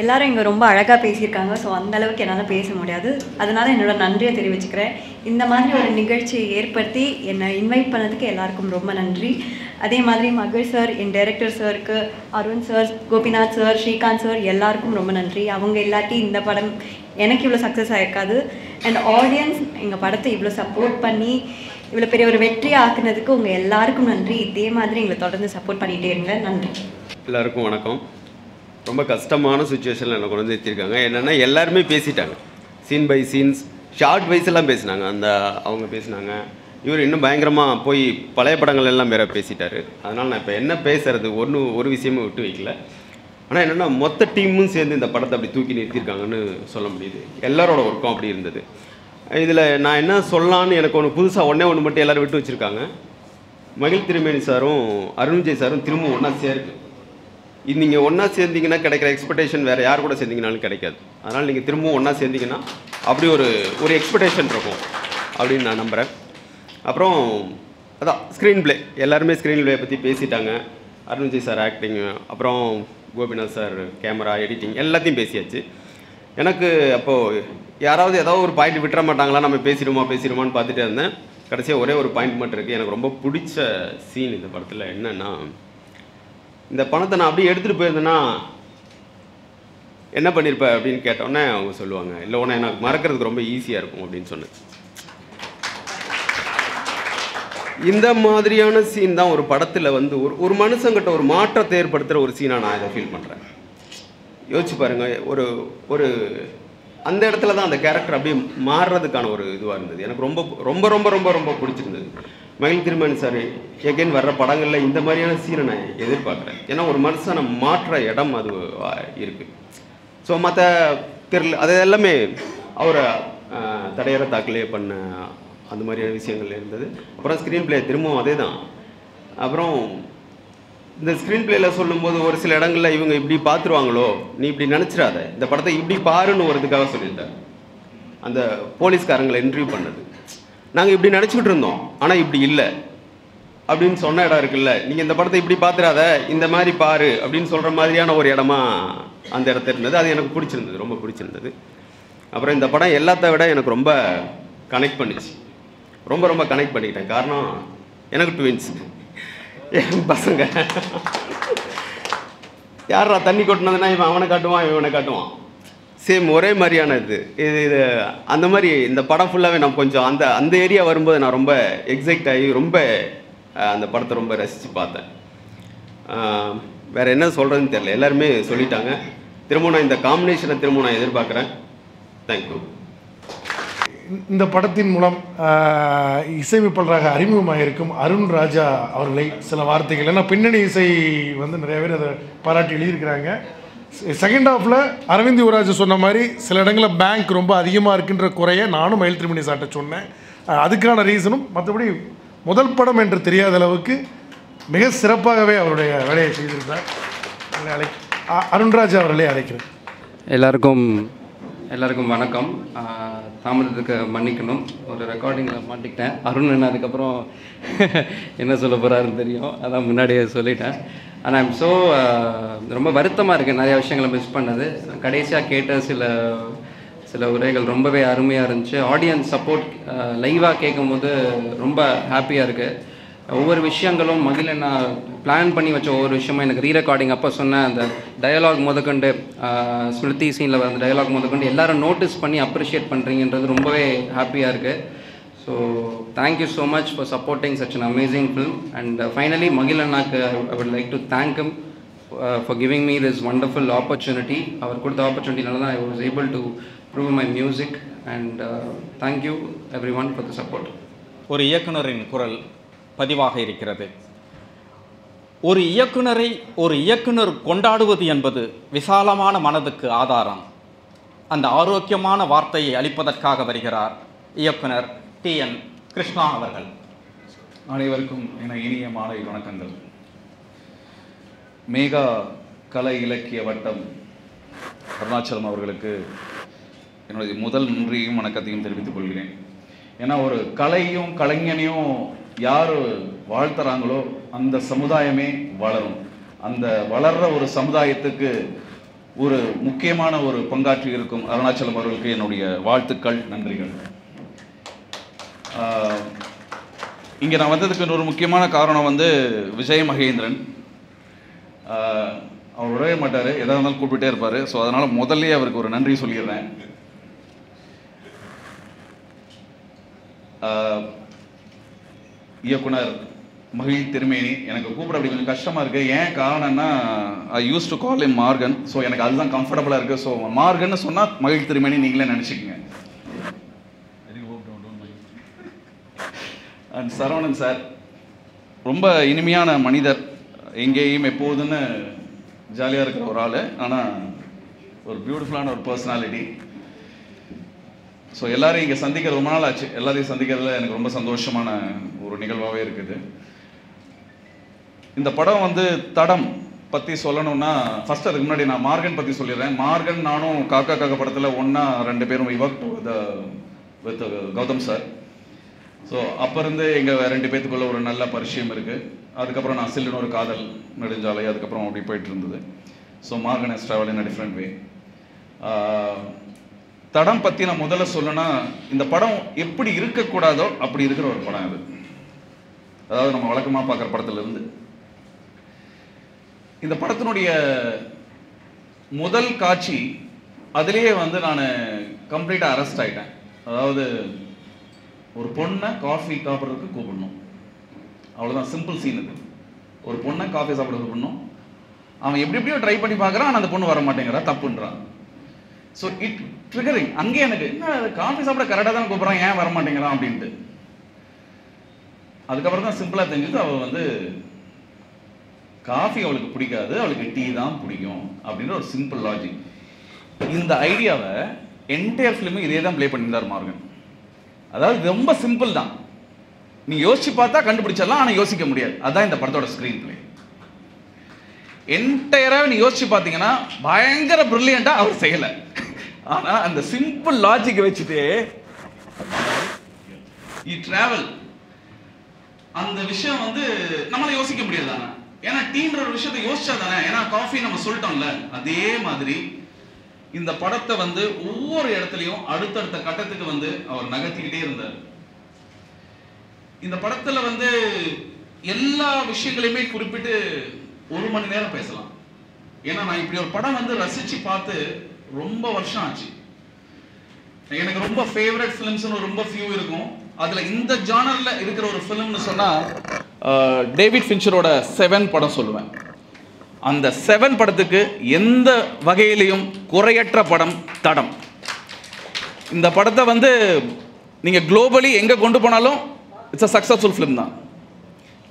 எல்லாரும் இங்கே ரொம்ப அழகாக பேசியிருக்காங்க ஸோ அந்த அளவுக்கு என்னால் பேச முடியாது. அதனால் என்னோட நன்றியை தெரிவிச்சுக்கிறேன். இந்த மாதிரி ஒரு நிகழ்ச்சியை ஏற்படுத்தி என்னை இன்வைட் பண்ணதுக்கு எல்லாருக்கும் ரொம்ப நன்றி. அதே மாதிரி மகள் சார் என் டைரக்டர் சாருக்கு Arun sir Gopinath sir Srikanth sir எல்லாருக்கும் ரொம்ப நன்றி. அவங்க இல்லாட்டி இந்த படம் எனக்கு இவ்வளோ சக்ஸஸ் ஆகிருக்காது அண்ட் ஆடியன்ஸ் எங்கள் படத்தை இவ்வளோ சப்போர்ட் பண்ணி இவ்வளோ பெரிய ஒரு வெற்றி ஆக்குனதுக்கு உங்கள் எல்லாருக்கும் நன்றி. இதே மாதிரி எங்களை தொடர்ந்து சப்போர்ட் பண்ணிகிட்டே இருங்க. நன்றி. எல்லாருக்கும் வணக்கம். ரொம்ப கஷ்டமான சுச்சுவேஷனில் என்னை கொண்டு வந்து நிறுத்தியிருக்காங்க என்னென்னா எல்லாருமே பேசிட்டாங்க. Scene by scenes shot wise எல்லாம் பேசினாங்க. அந்த அவங்க பேசினாங்க. இவர் இன்னும் பயங்கரமாக போய் பழைய படங்கள் எல்லாம் வேற பேசிட்டாரு. அதனால் நான் இப்போ என்ன பேசுறது? ஒன்று ஒரு விஷயமும் விட்டு வைக்கல. ஆனால் என்னென்னா மொத்த டீமும் சேர்ந்து இந்த படத்தை அப்படி தூக்கி நிறுத்தியிருக்காங்கன்னு சொல்ல முடியுது. எல்லாரோட ஒர்க்கும் அப்படி இருந்தது. இதில் நான் என்ன சொல்லலான்னு எனக்கு ஒன்று புதுசாக ஒன்றே ஒன்று மட்டும் எல்லோரும் விட்டு வச்சுருக்காங்க. மகிழ் திருமேனி சாரும் அருண்ஜய் சாரும் திரும்ப ஒன்றா சேர்க்கு இது நீங்கள் ஒன்றா சேர்ந்தீங்கன்னா கிடைக்கிற எக்ஸ்பெக்டேஷன் வேறு யார் கூட சேர்ந்தீங்கனாலும் கிடைக்காது. அதனால் நீங்கள் திரும்பவும் ஒன்றா சேர்ந்தீங்கன்னா அப்படி ஒரு ஒரு எக்ஸ்பெக்டேஷன் இருக்கும் அப்படின்னு நான் நம்புகிறேன் அப்புறம் அதான் ஸ்க்ரீன் ப்ளே எல்லாருமே ஸ்க்ரீன் ப்ளே பற்றி பேசிட்டாங்க. அருண் விஜய் சார் ஆக்டிங் அப்புறம் கோபிநாத் சார் கேமரா எடிட்டிங் எல்லாத்தையும் பேசியாச்சு. எனக்கு அப்போது யாராவது ஏதாவது ஒரு பாயிண்ட் விட்டுற மாட்டாங்களா நம்ம பேசிடுமா பேசிடுமான்னு பார்த்துட்டே இருந்தேன். கடைசியாக ஒரே ஒரு பாயிண்ட் மட்டும் இருக்குது எனக்கு ரொம்ப பிடிச்ச சீன் இந்த படத்தில் என்னென்னா இந்த பணத்தை நான் அப்படியே எடுத்துகிட்டு போயிருந்தேன்னா என்ன பண்ணியிருப்ப அப்படின்னு கேட்டோன்னே அவங்க சொல்லுவாங்க இல்லை உன்னை எனக்கு மறக்கிறதுக்கு ரொம்ப ஈஸியாக இருக்கும் அப்படின்னு சொன்னேன். இந்த மாதிரியான சீன் தான் ஒரு படத்தில் வந்து ஒரு ஒரு மனுஷங்கிட்ட ஒரு மாற்றத்தை ஏற்படுத்துகிற ஒரு சீனாக நான் இதை ஃபீல் பண்ணுறேன் யோசிச்சு பாருங்க ஒரு ஒரு அந்த இடத்துல தான் அந்த கேரக்டர் அப்படியே மாறுறதுக்கான ஒரு இதுவாக இருந்தது. எனக்கு ரொம்ப ரொம்ப ரொம்ப ரொம்ப ரொம்ப பிடிச்சிருந்தது. மகிழ் திருமணி சார் எகெயின் வர்ற படங்களில் இந்த மாதிரியான சீனை நான் எதிர்பார்க்குறேன். ஏன்னா ஒரு மனுஷனை மாற்ற இடம் அது இருக்குது ஸோ மற்ற தெரியல அது எல்லாமே அவரை தடையற தாக்கலே பண்ண அந்த மாதிரியான விஷயங்கள் இருந்தது. அப்புறம் ஸ்க்ரீன் பிளே திரும்பவும் அதே தான் அப்புறம் இந்த ஸ்க்ரீன் பிளேயில் சொல்லும்போது ஒரு சில இடங்களில் இவங்க இப்படி பார்த்துருவாங்களோ நீ இப்படி நினச்சிடாத. இந்த படத்தை இப்படி பாருன்னு ஒருத்துக்காக சொல்லியிருந்தார். அந்த போலீஸ்காரங்களை இன்டர்வியூ பண்ணது. நாங்கள் இப்படி நினச்சிக்கிட்டு இருந்தோம். ஆனால் இப்படி இல்லை. அப்படின்னு சொன்ன இடம் இருக்குல்ல. நீங்கள் இந்த படத்தை இப்படி பார்த்துடாத இந்த மாதிரி பாரு அப்படின்னு சொல்கிற மாதிரியான ஒரு இடமா அந்த இடத்துல இருந்தது. அது எனக்கு பிடிச்சிருந்தது ரொம்ப பிடிச்சிருந்தது. அப்புறம் இந்த படம் எல்லாத்த விட எனக்கு ரொம்ப கனெக்ட் பண்ணிச்சு. ரொம்ப ரொம்ப கனெக்ட் பண்ணிக்கிட்டேன். காரணம் எனக்கு ட்வின்ஸ் என் பசங்க. யாரா தண்ணி கொட்டினதுன்னா இவன் அவனை காட்டுவான் இவனை காட்டுவான். சேம் ஒரே மாதிரியான இது. இது இது அந்த மாதிரி இந்த படம் ஃபுல்லாகவே நான் கொஞ்சம் அந்த அந்த ஏரியா வரும்போது நான் ரொம்ப எக்ஸைட் ஆகி ரொம்ப அந்த படத்தை ரொம்ப ரசித்து பார்த்தேன். வேறு வேற என்ன சொல்கிறதுன்னு தெரில எல்லாருமே சொல்லிட்டாங்க. திரும்ப நான் இந்த காம்பினேஷனை திரும்ப நான் எதிர்பார்க்குறேன். தேங்க்யூ இந்த படத்தின் மூலம் இசையமைப்பாளராக அறிமுகமாக இருக்கும் அருண் ராஜா அவர்களை சில வார்த்தைகள் ஏன்னா பின்னணி இசை வந்து நிறைய பேர் அதை பாராட்டி எழுதியிருக்கிறாங்க. செகண்ட் ஹாஃபில் அரவிந்த் யுவராஜ் சொன்ன மாதிரி சில இடங்களில் பேங்க் ரொம்ப அதிகமாக இருக்குன்ற குறையை நானும் மயில் திருமணி சார்ட்ட சொன்னேன். அதுக்கான ரீசனும் மற்றபடி முதல் படம் என்று தெரியாத அளவுக்கு மிக சிறப்பாகவே அவருடைய வேலையை செய்திருந்தார் உங்களை அழை அ- அருண்ராஜா அழைக்கிறேன். எல்லாருக்கும் எல்லாருக்கும் வணக்கம். தாமதத்துக்கு மன்னிக்கணும். ஒரு ரெக்கார்டிங்கில் மாட்டிக்கிட்டேன். அருண் என்ன அதுக்கப்புறம் என்ன சொல்ல போகிறாருன்னு தெரியும். அதான் முன்னாடியே சொல்லிட்டேன். ஆனால் ஐம் ஸோ ரொம்ப வருத்தமாக இருக்குது நிறைய விஷயங்களை மிஸ் பண்ணது. கடைசியாக கேட்ட சில சில உரைகள் ரொம்பவே அருமையாக இருந்துச்சு. ஆடியன்ஸ் சப்போர்ட் லைவாக கேட்கும்போது ரொம்ப ஹாப்பியாக இருக்குது ஒவ்வொரு விஷயங்களும் மகிழ நான் பிளான் பண்ணி வச்ச ஒவ்வொரு விஷயமும் எனக்கு ரீ ரெக்கார்டிங் அப்போ சொன்ன அந்த டயலாக் முதற்கொண்டு ஸ்மிருதி சீனில் வர அந்த டயலாக் முதற்கொண்டு எல்லாரும் நோட்டீஸ் பண்ணி அப்ரிஷியேட் பண்ணுறீங்கன்றது ரொம்பவே ஹாப்பியாக இருக்குது so thank you so much for supporting such an amazing film and finally மகிழண்ணாக்கு I would like to thank him for giving me this wonderful opportunity அவர் கொடுத்த ஆப்பர்ச்சுனிட்டினால தான் I was able to prove my music and thank you everyone for the support ஒரு இயக்குனரின் குரல். பதிவாக இருக்கிறது. ஒரு இயக்குனரை ஒரு இயக்குனர் கொண்டாடுவது என்பது விசாலமான மனதுக்கு ஆதாரம். அந்த ஆரோக்கியமான வார்த்தையை அளிப்பதற்காக வருகிறார் இயக்குனர் டி. என். கிருஷ்ணா அவர்கள். அனைவருக்கும் என இனிய மாலை வணக்கங்கள். மேகா கலை இலக்கிய வட்டம் அருணாச்சலம் அவர்களுக்கு என்னுடைய முதல் நன்றியும் வணக்கத்தையும் தெரிவித்துக் கொள்கிறேன். ஏன்னா ஒரு கலையும் கலைஞனையும் யார் வாழ்த்துறாங்களோ அந்த சமுதாயமே வளரும். அந்த வளர்ற ஒரு சமுதாயத்துக்கு ஒரு முக்கியமான ஒரு பங்காற்றி இருக்கும் அருணாச்சலம் அவர்களுக்கு என்னுடைய வாழ்த்துக்கள் நன்றிகள். இங்கே நான் வந்ததுக்கு இன்னொரு முக்கியமான காரணம் வந்து விஜய் மகேந்திரன் அவர் விடவே மாட்டார் எதாக இருந்தாலும் கூப்பிட்டே இருப்பார். ஸோ அதனால் முதல்லயே அவருக்கு ஒரு நன்றி சொல்லிடுறேன். இயக்குனர் மகிழ் திருமேனி. எனக்கு கூப்பிட அப்படி கொஞ்சம் கஷ்டமாக இருக்குது ஏன் காரணம்னா I use to call him Maargan so எனக்கு அதுதான் கம்ஃபர்டபுளாக இருக்குது ஸோ மார்கன்னு சொன்னால் மகிழ் திருமேனி நீங்களே நினச்சிக்கங்க. அண்ட் சரவணன் சார் ரொம்ப இனிமையான மனிதர். எங்கேயும் எப்போதுன்னு ஜாலியாக இருக்கிற ஒரு ஆள். ஆனால் ஒரு பியூட்டிஃபுல்லான ஒரு பர்சனாலிட்டி ஸோ எல்லாரையும் இங்கே சந்திக்கிறது ரொம்ப நாள் ஆச்சு எல்லாரையும் சந்திக்கிறதுல எனக்கு ரொம்ப சந்தோஷமான ஒரு நிகழ்வாகவே இருக்குது. இந்த படம் வந்து தடம் பற்றி சொல்லணும்னா ஃபஸ்ட் அதுக்கு முன்னாடி நான் மார்கன் பற்றி சொல்லிடுறேன். மார்கன் நானும் காக்கா காக்கா படத்தில் ஒன்றா ரெண்டு பேரும் work with with Gautham sir so அப்போ இருந்து எங்கள் ரெண்டு பேத்துக்குள்ள ஒரு நல்ல பரிச்சயம் இருக்குது அதுக்கப்புறம் நான் சில்லுன்னு ஒரு காதல் நெடுஞ்சாலை அதுக்கப்புறம் அப்படி போயிட்டு இருந்தது. So Maargan is travel in a different way Thadam பற்றி நான் முதல்ல சொல்லணும்னா இந்த படம் எப்படி இருக்கக்கூடாதோ அப்படி இருக்கிற ஒரு படம் அது. அதாவது நம்ம வழக்கமாக பார்க்குற படத்துலேருந்து. இந்த படத்தினுடைய முதல் காட்சி அதிலேயே வந்து நான் கம்ப்ளீட்டாக அரெஸ்ட் ஆகிட்டேன் அதாவது ஒரு பொண்ணை காஃபி சாப்பிட்றதுக்கு கூப்பிடணும். அவ்வளோதான் சிம்பிள் சீன் இது. ஒரு பொண்ணை காஃபி சாப்பிட கூப்பிடணும். அவன் எப்படி எப்படியோ ட்ரை பண்ணி பார்க்குறான் ஆனால் அந்த பொண்ணு வர மாட்டேங்கிறா தப்புன்றான். ஸோ இட் ட்ரிகரிங் அங்கே எனக்கு என்ன காஃபி சாப்பிட கரெக்டாக தான் கூப்பிட்றான்? ஏன் வர மாட்டேங்கிறான் அப்படின்ட்டு. அதுக்கப்புறம் தான் சிம்பிளாக தெரிஞ்சது அவள் வந்து காஃபி அவளுக்கு பிடிக்காது அவளுக்கு டீ தான் பிடிக்கும் அப்படின்ற ஒரு சிம்பிள் லாஜிக் இந்த ஐடியாவை என்டையர் ஃபிலிமும் இதே தான் ப்ளே பண்ணியிருந்தார் மார்கன். அதாவது ரொம்ப சிம்பிள் தான். நீ யோசிச்சு பார்த்தா கண்டுபிடிச்சிடலாம் ஆனால் யோசிக்க முடியாது. அதான் இந்த படத்தோட ஸ்க்ரீன் பிளே என்டையராக நீ யோசிச்சு பார்த்தீங்கன்னா பயங்கர ப்ரில்லியண்ட்டாக அவர் செய்யலை. ஆனால் அந்த சிம்பிள் லாஜிக் வச்சுட்டு இ டிராவல் அந்த விஷயம் வந்து நம்மளால யோசிக்க முடியாது தானே? ஏன்னா டீன்ற ஒரு விஷயத்த யோசிச்சா தானே? ஏன்னா காஃபி நம்ம சொல்லிட்டோம்ல? அதே மாதிரி இந்த படத்தை வந்து ஒவ்வொரு இடத்துலையும் அடுத்தடுத்த கட்டத்துக்கு வந்து அவர் நகர்த்திக்கிட்டே இருந்தார். இந்த படத்துல வந்து எல்லா விஷயங்களையுமே குறிப்பிட்டு ஒரு மணி நேரம் பேசலாம். ஏன்னா நான் இப்படி ஒரு படம் வந்து ரசிச்சு பார்த்து ரொம்ப வருஷம் ஆச்சு. எனக்கு ரொம்ப ஃபேவரட் ஃபிலிம்ஸ்னு ரொம்ப ஃபியூ இருக்கும். அதுல இந்த ஜானரில் இருக்கிற ஒரு ஃபிலிம்னு சொன்னா டேவிட் ஃபின்ச்சரோட செவன் படம் சொல்லுவேன். அந்த செவன் படத்துக்கு எந்த வகையிலையும் குறையற்ற படம் தடம். இந்த படத்தை வந்து நீங்க குளோபலி எங்க கொண்டு போனாலும் இட்ஸ் அ சக்ஸஸ்ஃபுல் ஃபிலிம் தான்.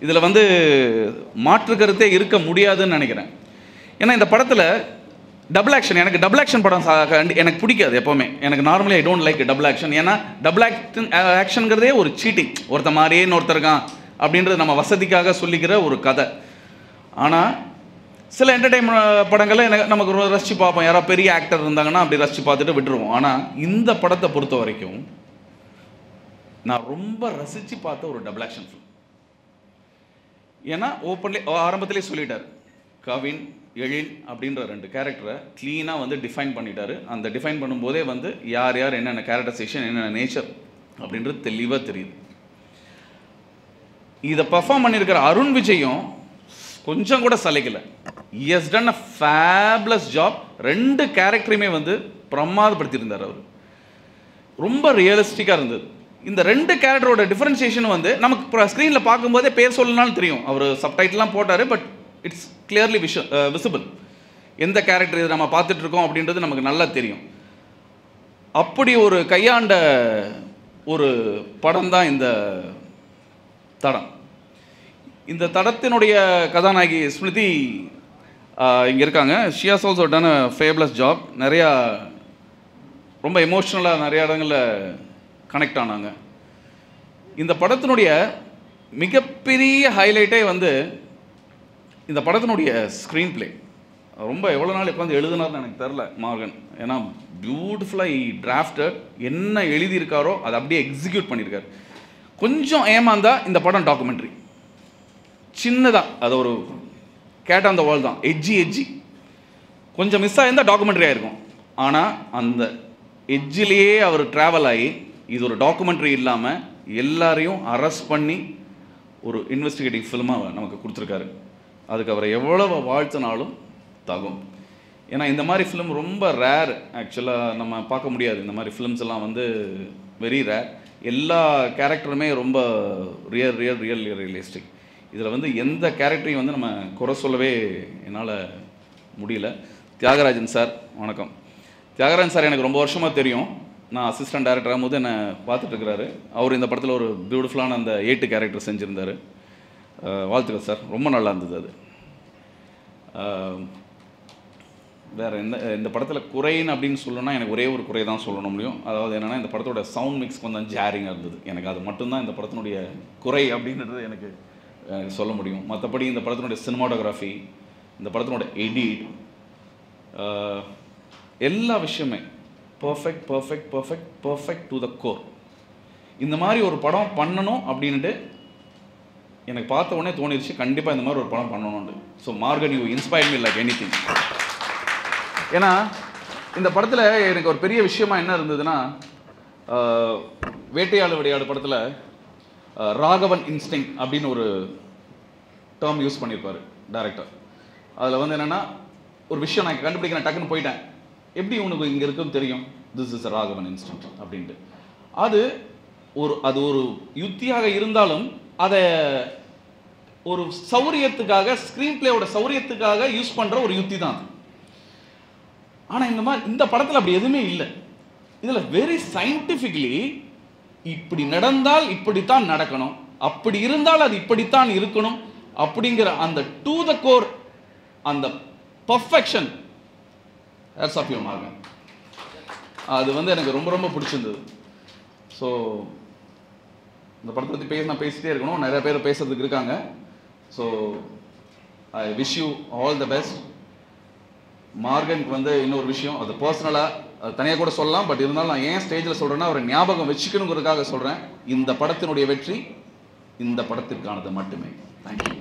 இதில் வந்து மாற்று கருத்தே இருக்க முடியாதுன்னு நினைக்கிறேன். ஏன்னா இந்த படத்தில் டபுள் ஆக்ஷன் எனக்கு டபுள் ஆக்ஷன் படம் எனக்கு பிடிக்காது எப்போவுமே. எனக்கு normally I don't like double action ஏன்னா டபுள் ஆக்ஷன் ஆக்ஷனுங்கிறதே ஒரு சீட்டிங் ஒருத்த மாதிரியே இன்னொருத்தர் இருக்கான் அப்படின்றது நம்ம வசதிக்காக சொல்லிக்கிற ஒரு கதை. ஆனால் சில என்டர்டைன்மெண்ட் படங்களை எனக்கு நமக்கு ரொம்ப ரசித்து பார்ப்போம். யாராவது பெரிய ஆக்டர் இருந்தாங்கன்னா அப்படி ரசித்து பார்த்துட்டு விட்டுருவோம். ஆனால் இந்த படத்தை பொறுத்த வரைக்கும் நான் ரொம்ப ரசித்து பார்த்த ஒரு டபுள் ஆக்ஷன் ஃபிலிம் ஏன்னா ஓப்பன்லேயே ஆரம்பத்திலே சொல்லிட்டார். கவின் எழில் அப்படின்ற ரெண்டு கேரக்டரை க்ளீனாக வந்து டிஃபைன் பண்ணிட்டாரு. அந்த டிஃபைன் பண்ணும்போதே வந்து யார் யார் என்னென்ன கேரக்டரைசேஷன் என்னென்ன நேச்சர் அப்படின்றது தெளிவாக தெரியுது. இதை பர்ஃபார்ம் பண்ணியிருக்கிற அருண் விஜயும் கொஞ்சம் கூட சலைக்கலை has done a fabulous job ரெண்டு கேரக்டரையுமே வந்து பிரமாதப்படுத்தியிருந்தார் அவர். ரொம்ப ரியலிஸ்டிக்காக இருந்தது. இந்த ரெண்டு கேரக்டரோட டிஃப்ரென்சியேஷன் வந்து நமக்கு ஸ்க்ரீனில் பார்க்கும்போதே பேர் சொல்லனாலும் தெரியும். அவர் சப்டைட்டிலாம் போட்டார் பட் இட்ஸ் கிளியர்லி விஷ விசிபிள் எந்த கேரக்டர் இது நம்ம பார்த்துட்டு இருக்கோம் அப்படின்றது நமக்கு நல்லா தெரியும். அப்படி ஒரு கையாண்ட ஒரு படம் தான் இந்த தடம். இந்த தடத்தினுடைய கதாநாயகி ஸ்மிருதி இங்கே இருக்காங்க. Shiyas also done a fabulous job நிறையா ரொம்ப எமோஷ்னலாக நிறைய இடங்களில் கனெக்ட் ஆனாங்க. இந்த படத்தினுடைய மிகப்பெரிய ஹைலைட்டே வந்து இந்த படத்தினுடைய ஸ்க்ரீன் பிளே ரொம்ப எவ்வளோ நாள் உட்காந்து எழுதுனாருன்னு எனக்கு தெரில மார்கன். ஏன்னா பியூட்டிஃபுல்லாக டிராஃப்டட் என்ன எழுதியிருக்காரோ அதை அப்படியே எக்ஸிக்யூட் பண்ணியிருக்காரு. கொஞ்சம் ஏமாந்தா இந்த படம் டாக்குமெண்ட்ரி சின்னதாக அது ஒரு கேட் ஆன் த வால் தான். எஜ்ஜி எஜ்ஜி கொஞ்சம் மிஸ் ஆயிருந்தால் டாக்குமெண்ட்ரி ஆகிருக்கும் ஆனால் அந்த எஜ்ஜிலேயே அவர் ட்ராவல் ஆகி இது ஒரு டாக்குமெண்ட்ரி இல்லாமல் எல்லாரையும் அரெஸ்ட் பண்ணி ஒரு இன்வெஸ்டிகேட்டிவ் ஃபில்மாக நமக்கு கொடுத்துருக்காரு. அதுக்கு அவரை எவ்வளவு வாழ்த்தினாலும் தகும். ஏன்னா இந்த மாதிரி ஃபிலிம் ரொம்ப ரேர் ஆக்சுவலாக நம்ம பார்க்க முடியாது. இந்த மாதிரி ஃபிலிம்ஸ் எல்லாம் வந்து வெரி ரேர் எல்லா கேரக்டருமே ரொம்ப ரியல் ரியல் ரியல் ரியலிஸ்டிக் இதில் வந்து எந்த கேரக்டரையும் வந்து நம்ம குறை சொல்லவே என்னால் முடியல. தியாகராஜன் சார் வணக்கம். தியாகராஜன் சார் எனக்கு ரொம்ப வருஷமாக தெரியும். நான் அசிஸ்டன்ட் டேரக்டராகும் போது என்னை பார்த்துட்டு இருக்கிறாரு. அவர் இந்த படத்தில் ஒரு பியூட்டிஃபுல்லான அந்த எயிட்டு கேரக்டர் செஞ்சுருந்தார். வாழ்த்துக்கள் சார். ரொம்ப நல்லா இருந்தது அது. வேறு வேற எந்த இந்த படத்தில் குறைன்னு அப்படின்னு சொல்லணும்னா எனக்கு ஒரே ஒரு குறை தான் சொல்லணும் முடியும். அதாவது என்னென்னா இந்த படத்தோட சவுண்ட் மிக்ஸ் கொஞ்சம் ஜேரிங்காக இருந்தது. எனக்கு அது மட்டும்தான் இந்த படத்தினுடைய குறை அப்படின்றது எனக்கு சொல்ல முடியும். மற்றபடி இந்த படத்தினுடைய சினிமாட்டோகிராஃபி இந்த படத்தினோட எடிட் எல்லா விஷயமே perfect perfect perfect perfect to the core இந்த மாதிரி ஒரு படம் பண்ணணும் அப்படின்ட்டு எனக்கு பார்த்த உடனே தோணிடுச்சு கண்டிப்பாக இந்த மாதிரி ஒரு படம் பண்ணணும்னு. So Maargan you inspire me like any ஏன்னா இந்த படத்தில் எனக்கு ஒரு பெரிய விஷயமா என்ன இருந்ததுன்னா வேட்டையாடு விளையாடு படத்தில் ராகவன் இன்ஸ்டிங் அப்படின்னு ஒரு டேர்ம் யூஸ் பண்ணியிருப்பார் டேரக்டர் அதில் வந்து என்னென்னா ஒரு விஷயம் நான் கண்டுபிடிக்க நான் டக்குன்னு போயிட்டேன். எப்படி உனக்கு இங்கே இருக்குன்னு தெரியும்? திஸ் இஸ் ராகவன் இன்ஸ்டிங் அப்படின்ட்டு. அது ஒரு அது ஒரு யுத்தியாக இருந்தாலும் அதை ஒரு சௌரியத்துக்காக ஸ்க்ரீன் பிளேயோட சௌரியத்துக்காக யூஸ் பண்ணுற ஒரு யுத்தி தான். அது ஆனால் இந்த மாதிரி இந்த படத்தில் அப்படி எதுவுமே இல்லை. இதில் வெரி சயின்டிஃபிக்லி இப்படி நடந்தால் இப்படித்தான் நடக்கணும். அப்படி இருந்தால் அது இப்படித்தான் இருக்கணும் அப்படிங்கிற அந்த டூ த கோர் அந்த perfection hats off you Maargan அது வந்து எனக்கு ரொம்ப ரொம்ப பிடிச்சிருந்தது. ஸோ இந்த படத்தை பற்றி பேச நான் பேசிகிட்டே இருக்கணும். நிறைய பேர் பேசுறதுக்கு இருக்காங்க. So I wish you all the best மார்கனுக்கு வந்து இன்னொரு விஷயம். அது பர்சனலாக அது தனியாக கூட சொல்லலாம். பட் இருந்தாலும் நான் ஏன் ஸ்டேஜில் சொல்கிறேன்னா அவரை ஞாபகம் வச்சுக்கணுங்கிறதுக்காக சொல்கிறேன் இந்த படத்தினுடைய வெற்றி இந்த படத்திற்கானது மட்டுமே. தேங்க்யூ